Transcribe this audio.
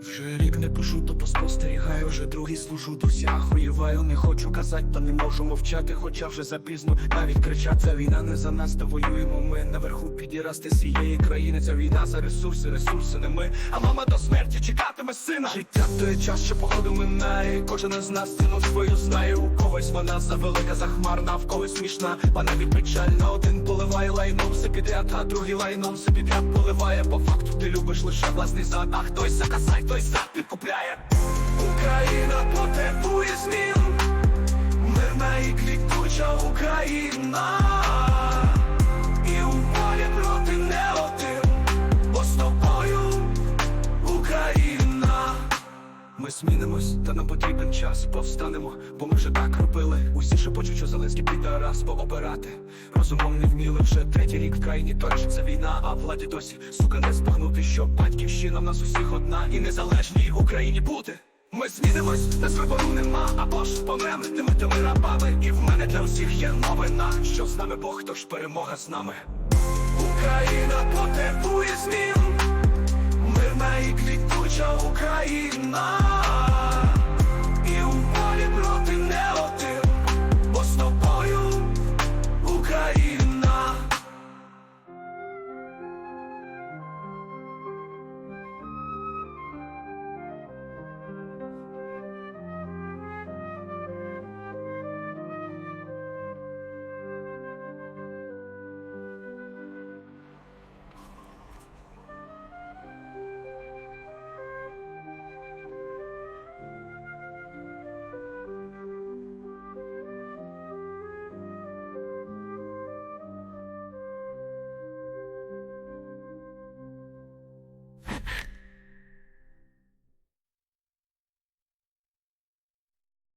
Вже рік не пишу, то поспостерігаю, вже другий служу досяг Воюваю, не хочу казать, та не можу мовчати, хоча вже запізно навіть кричать, ця війна не за нас, та воюємо ми наверху підірасти з цієї країни. Ця війна за ресурси, ресурси не ми. А мама до смерті чекатиме сина. Життя той час, що походу минає. Кожен із нас ціну свою знає. У когось вона завелика, захмарна, в когось смішна, а навіть печальна. Один поливає лайном все підряд, а другий лайном все підряд поливає. По факту ти любиш лише власний зад, а хтось заказай, той зад підкупляє. Україна потребує змін. Мирна і квітуча Україна. І у полі проти не один, бо Україна. Ми змінимось, та нам потрібен час, повстанемо, бо ми вже так робили. Шепочуть, що Зеленський піде раз пообирати. Розумом не вміли вже третій рік в країні точиться війна, а владі досі сука не збагнути, що батьківщина в нас усіх одна і незалежній Україні бути. Ми змінимось, та вибору нема, або ж помрем тими тими рабами. І в мене для усіх є новина, що з нами Бог, тож перемога з нами. Україна потребує змін.